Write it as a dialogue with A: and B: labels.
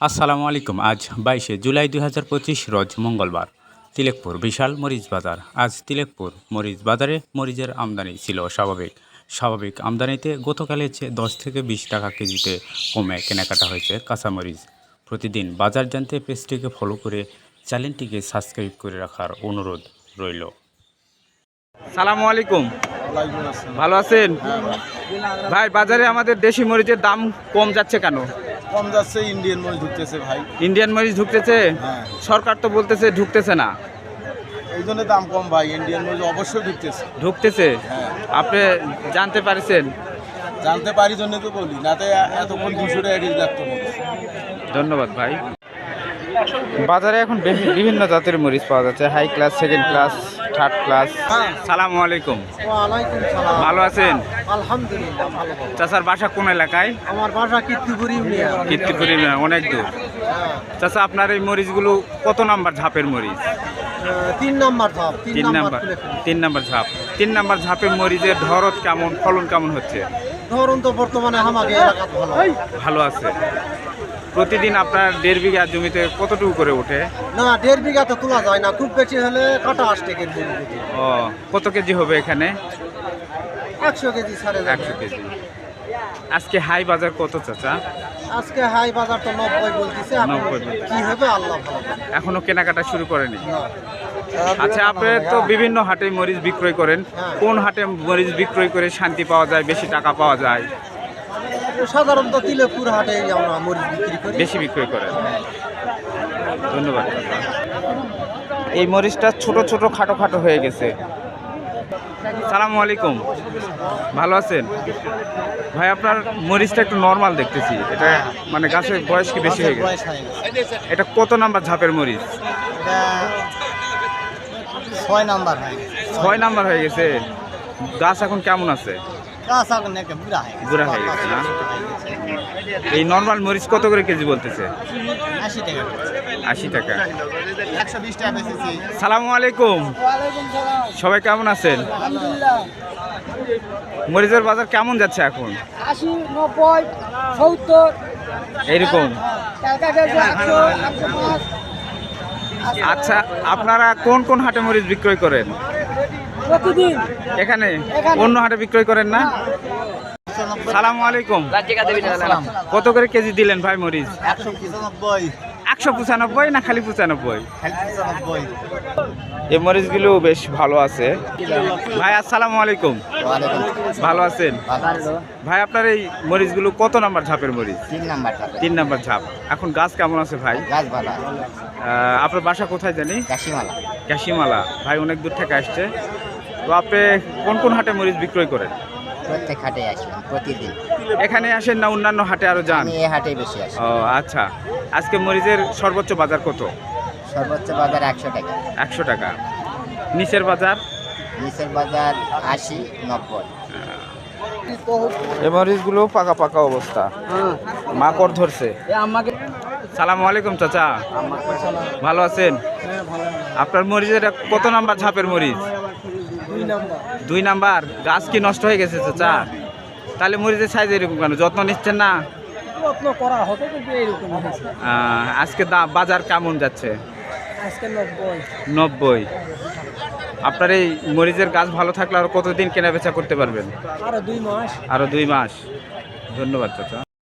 A: আসসালামু আলাইকুম। আজ বাইশে জুলাই দুই হাজার পঁচিশ রোজ মঙ্গলবার। তিলেকপুর বিশাল মরিচ বাজার। আজ তিলেকপুর মরিচ বাজারে মরিচের আমদানি ছিল স্বাভাবিক। স্বাভাবিক আমদানিতে গতকালের চেয়ে দশ থেকে বিশ টাকা কেজিতে কমে কেনাকাটা হয়েছে কাঁচামরিচ প্রতিদিন বাজার জানতে পেজটিকে ফলো করে চ্যানেলটিকে সাবস্ক্রাইব করে রাখার অনুরোধ রইল। সালামু আলাইকুম।
B: ওয়ালাইকুম
A: ভালো আছেন?
B: হ্যাঁ,
A: ভাই বাজারে আমাদের দেশি মরিচের দাম কম যাচ্ছে কেন?
B: কম যাচ্ছে ইন্ডিয়ান মরিচ ঢুকতেছে ভাই।
A: ইন্ডিয়ান মরিচ ঢুকতেছে?
B: হ্যাঁ।
A: সরকার তো বলতেছে ঢুকতেছে না।
B: এই জন্য দাম কম ভাই ইন্ডিয়ান মরিচ অবশ্যই ঢুকতেছে।
A: ঢুকতেছে?
B: হ্যাঁ।
A: আপনি জানতে পারছেন?
B: জানতে পারি জন্য তো বলি না তো এতক্ষণ দুশো টাকা কেজি লাগতো
A: ধন্যবাদ ভাই। বাজারে এখন বিভিন্ন জাতের মরিচ পাওয়া যাচ্ছে high class second class third class সালামু আলাইকুম। ভালো আছেন?
C: আলহামদুলিল্লাহ ভালো ভালো।
A: চাচার বাসা কোন এলাকায়?
C: আমার বাসা কীর্তিপুর ইউনিয়ন।
A: কীর্তিপুরি অনেক দূর। চাচা আপনার এই মরিচগুলো কত নাম্বার ঝাপের মরিচ?
C: তিন নাম্বার ধাপ
A: তিন নাম্বার। তিন নাম্বার ঝাপ। তিন নাম্বার ঝাপের মরিচের ধরত কেমন ফলন কেমন হচ্ছে?
C: ধরুন তো বর্তমানে আমাকে ভালো।
A: ভালো আছে। প্রতিদিন আপনার দেড় বিঘা জমিতে কতটুকু করে ওঠে?
C: না দেড় বিঘা তো তোলা যায় না। খুব বেশি হলে টেকের কেজি
A: ও কত কেজি হবে এখানে?
C: একশো কেজি সাড়ে
A: একশো কেজি। আজকে হাই বাজার কত চাচা?
C: আজকে হাই বাজার তো নব্বই বলতেছে এখন
A: 90
C: কি হবে আল্লাহ
A: এখনও কেনাকাটা শুরু করেনি? আচ্ছা আপনি তো বিভিন্ন হাটে মরিচ বিক্রয় করেন।
C: হ্যাঁ।
A: কোন হাটে মরিচ বিক্রয় করে শান্তি পাওয়া যায় বেশি টাকা পাওয়া যায়?
C: সাধারণত তিলেপুর হাটে আমরা মরিচ বিক্রি করি।
A: বেশি বিক্রয় করেন। ধন্যবাদ। এই মরিচটা ছোট ছোট খাটো খাটো হয়ে গেছে। সালামু আলাইকুম। ভালো আছেন? ভাই আপনার মরিচটা একটু নর্মাল দেখতেছি। এটা মানে গাছের বয়স কি বেশি হয়ে গেছে। এটা কত নাম্বার ঝাপের মরিচ?
C: ছয় নাম্বার হয়ে গেছে।
A: ছয় নাম্বার হয়ে গেছে। গাছ এখন কেমন আছে?
C: বুড়া হয়ে গেছে
A: বুড়া গেছে না? এই নর্মাল মরিচ কত করে কেজি বলতেছে?
C: আশি টাকা।
A: সালামু আলাইকুম। সবাই কেমন আছেন? মরিচের বাজার কেমন যাচ্ছে এখন?
C: আশি নব্বই সত্তর।
A: এইরকম। আচ্ছা আপনারা কোন কোন হাটে মরিচ বিক্রয় করেন? এখানে?
C: এখানে।
A: অন্য হাটে বিক্রয় করেন না? সালাম আলাইকুম। কত করে কেজি দিলেন ভাই মরিচ?
C: একশো পঁচানব্বই।
A: না খালি পঁচানব্বই? এই মরিচগুলো বেশ ভালো আছে। ভাই আসসালামু আলাইকুম। ভালো আছেন? ভাই আপনার এই মরিচগুলো কত নাম্বার ঝাপের মরিচ?
C: তিন নাম্বার
A: তিন নাম্বার ঝাপ। এখন গাছ কেমন আছে ভাই? আপনার বাসা কোথায় জানি?
C: কাশিমালা।
A: ক্যাশিমালা ভাই অনেক দূর থেকে আসছে। তো আপনি কোন কোন হাটে মরিচ বিক্রয় করেন?
C: প্রত্যেক হাটে আসলাম প্রতিদিন।
A: এখানে আসেন না অন্যান্য হাটে আরও যান?
C: আমি এই হাটে বেশি আসি।
A: ও আচ্ছা। আজকে মরিচের সর্বোচ্চ বাজার কত?
C: সর্বোচ্চ বাজার একশো টাকা।
A: একশো টাকা। নিচের বাজার?
C: নিচের বাজার আশি নব্বই।
A: এই মরিচগুলো পাকা পাকা অবস্থা। মাকড় ধরছে।
C: আমাকে
A: সালাম আলাইকুম চাচা। ভালো আছেন? আপনার মরিচের কত নাম্বার ঝাপের মরিচ?
C: দুই নাম্বার।
A: গাছ কি নষ্ট হয়ে গেছে চাচা? তাহলে মরিচের সাইজ এরকম কেন? যত্ন নিচ্ছেন না?
C: যত্ন করা হতো কিন্তু এইরকম
A: আজকে বাজার কেমন যাচ্ছে?
C: আজকে নব্বই।
A: নব্বই। আপনার এই মরিচের গাছ ভালো থাকলে আর কতদিন কেনা বেচা করতে পারবেন?
C: আরও দুই মাস।
A: আরও দুই মাস। ধন্যবাদ চাচা।